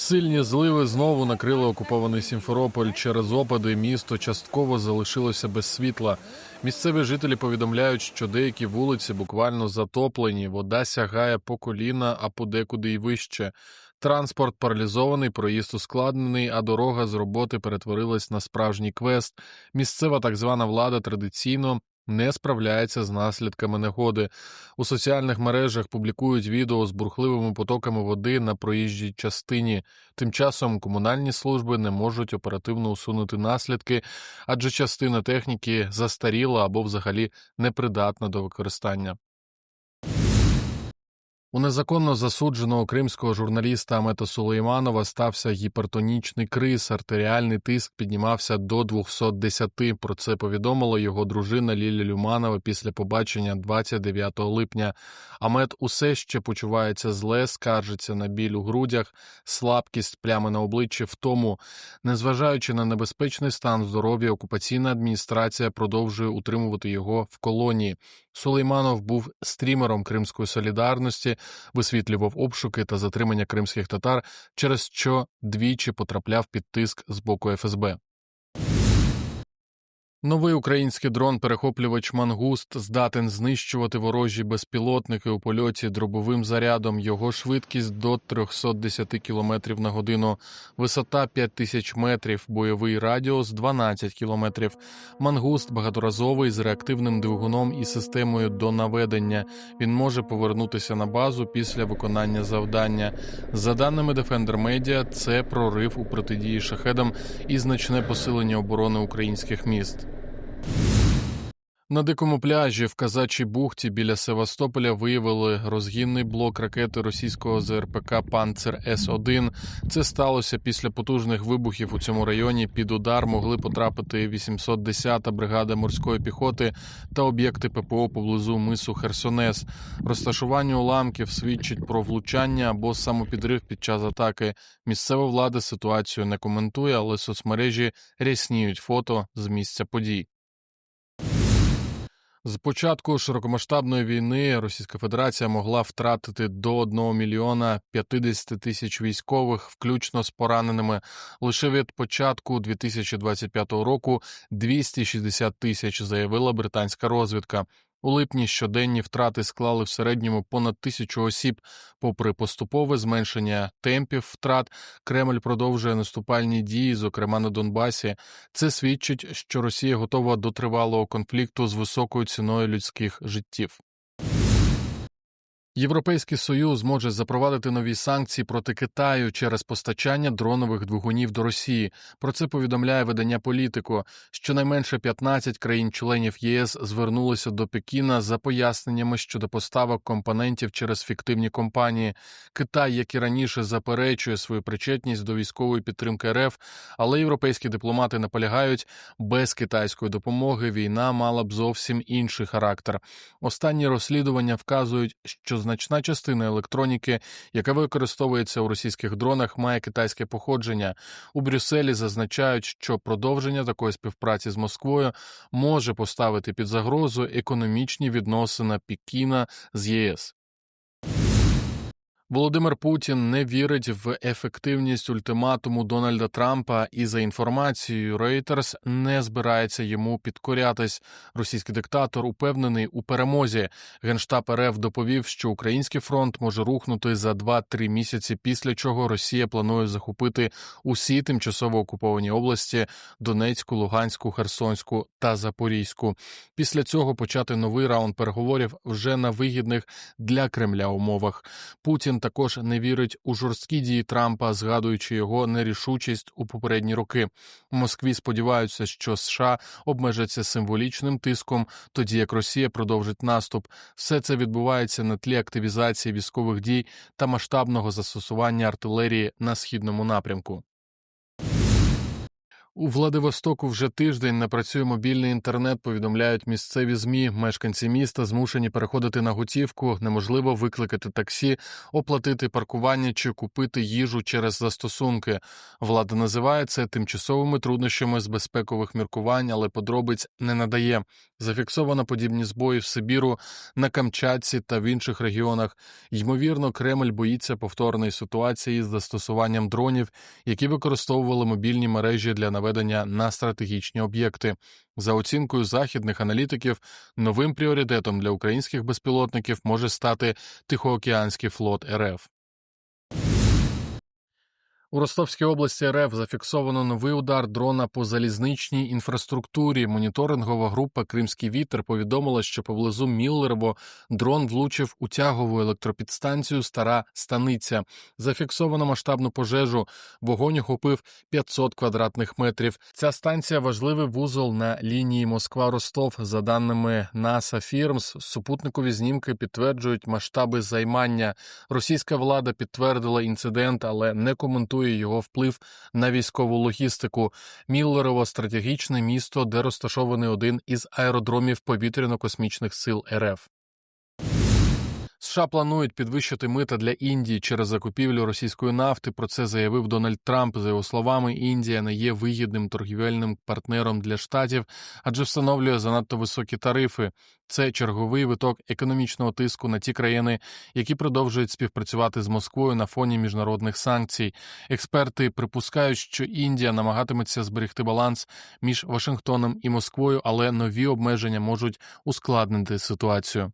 Сильні зливи знову накрили окупований Сімферополь. Через опади місто частково залишилося без світла. Місцеві жителі повідомляють, що деякі вулиці буквально затоплені, вода сягає по коліна, а подекуди й вище. Транспорт паралізований, проїзд ускладнений, а дорога з роботи перетворилась на справжній квест. Місцева так звана влада традиційно не справляється з наслідками негоди. У соціальних мережах публікують відео з бурхливими потоками води на проїжджій частині. Тим часом комунальні служби не можуть оперативно усунути наслідки, адже частина техніки застаріла або взагалі непридатна до використання. У незаконно засудженого кримського журналіста Амета Сулейманова стався гіпертонічний криз. Артеріальний тиск піднімався до 210. Про це повідомила його дружина Ліля Люманова після побачення 29 липня. Амет усе ще почувається зле, скаржиться на біль у грудях, слабкість, плями на обличчі, втому. Незважаючи на небезпечний стан здоров'я, окупаційна адміністрація продовжує утримувати його в колонії. Сулейманов був стрімером Кримської солідарності, висвітлював обшуки та затримання кримських татар, через що двічі потрапляв під тиск з боку ФСБ. Новий український дрон-перехоплювач Мангуст здатен знищувати ворожі безпілотники у польоті дробовим зарядом. Його швидкість до 310 км на годину, висота 5000 метрів, бойовий радіус 12 км. Мангуст багаторазовий з реактивним двигуном і системою до наведення. Він може повернутися на базу після виконання завдання. За даними Defender Media, це прорив у протидії шахедам і значне посилення оборони українських міст. На дикому пляжі в Казачій бухті біля Севастополя виявили розгінний блок ракети російського ЗРПК Панцер С-1. Це сталося після потужних вибухів у цьому районі. Під удар могли потрапити 810-та бригада морської піхоти та об'єкти ППО поблизу мису Херсонес. Розташування уламків свідчить про влучання або самопідрив під час атаки. Місцева влада ситуацію не коментує, але соцмережі рясніють фото з місця подій. З початку широкомасштабної війни Російська Федерація могла втратити до 1 мільйона 50 тисяч військових, включно з пораненими. Лише від початку 2025 року 260 тисяч, заявила британська розвідка. У липні щоденні втрати склали в середньому понад тисячу осіб. Попри поступове зменшення темпів втрат, Кремль продовжує наступальні дії, зокрема на Донбасі. Це свідчить, що Росія готова до тривалого конфлікту з високою ціною людських життів. Європейський союз може запровадити нові санкції проти Китаю через постачання дронових двигунів до Росії. Про це повідомляє видання політико. Щонайменше 15 країн-членів ЄС звернулися до Пекіна за поясненнями щодо поставок компонентів через фіктивні компанії. Китай, як і раніше, заперечує свою причетність до військової підтримки РФ, але європейські дипломати наполягають, без китайської допомоги війна мала б зовсім інший характер. Останні розслідування вказують, що значна частина електроніки, яка використовується у російських дронах, має китайське походження. У Брюсселі зазначають, що продовження такої співпраці з Москвою може поставити під загрозу економічні відносини Пікіна з ЄС. Володимир Путін не вірить в ефективність ультиматуму Дональда Трампа і за інформацією Reuters не збирається йому підкорятись. Російський диктатор упевнений у перемозі. Генштаб РФ доповів, що український фронт може рухнути за 2-3 місяці, після чого Росія планує захопити усі тимчасово окуповані області Донецьку, Луганську, Херсонську та Запорізьку. Після цього почати новий раунд переговорів вже на вигідних для Кремля умовах. Путін також не вірить у жорсткі дії Трампа, згадуючи його нерішучість у попередні роки. В Москві сподіваються, що США обмежаться символічним тиском, тоді як Росія продовжить наступ. Все це відбувається на тлі активізації військових дій та масштабного застосування артилерії на східному напрямку. У Владивостоку вже тиждень не працює мобільний інтернет. Повідомляють місцеві змі. Мешканці міста змушені переходити на готівку. Неможливо викликати таксі, оплатити паркування чи купити їжу через застосунки. Влада називає це тимчасовими труднощами з безпекових міркувань, але подробиць не надає. Зафіксовано подібні збої в Сибіру, на Камчатці та в інших регіонах. Ймовірно, Кремль боїться повторної ситуації з застосуванням дронів, які використовували мобільні мережі для наведення на стратегічні об'єкти. За оцінкою західних аналітиків, новим пріоритетом для українських безпілотників може стати Тихоокеанський флот РФ. У Ростовській області РФ зафіксовано новий удар дрона по залізничній інфраструктурі. Моніторингова група Кримський вітер повідомила, що поблизу Міллерово дрон влучив у тягову електропідстанцію Стара Станиця. Зафіксовано масштабну пожежу. Вогонь охопив 500 квадратних метрів. Ця станція важливий вузол на лінії Москва-Ростов. За даними NASA Фірмс, супутникові знімки підтверджують масштаби займання. Російська влада підтвердила інцидент, але не коментує його вплив на військову логістику. Міллерово стратегічне місто, де розташований один із аеродромів повітряно-космічних сил РФ. США планують підвищити мита для Індії через закупівлю російської нафти. Про це заявив Дональд Трамп. За його словами, Індія не є вигідним торгівельним партнером для штатів, адже встановлює занадто високі тарифи. Це черговий виток економічного тиску на ті країни, які продовжують співпрацювати з Москвою на фоні міжнародних санкцій. Експерти припускають, що Індія намагатиметься зберегти баланс між Вашингтоном і Москвою, але нові обмеження можуть ускладнити ситуацію.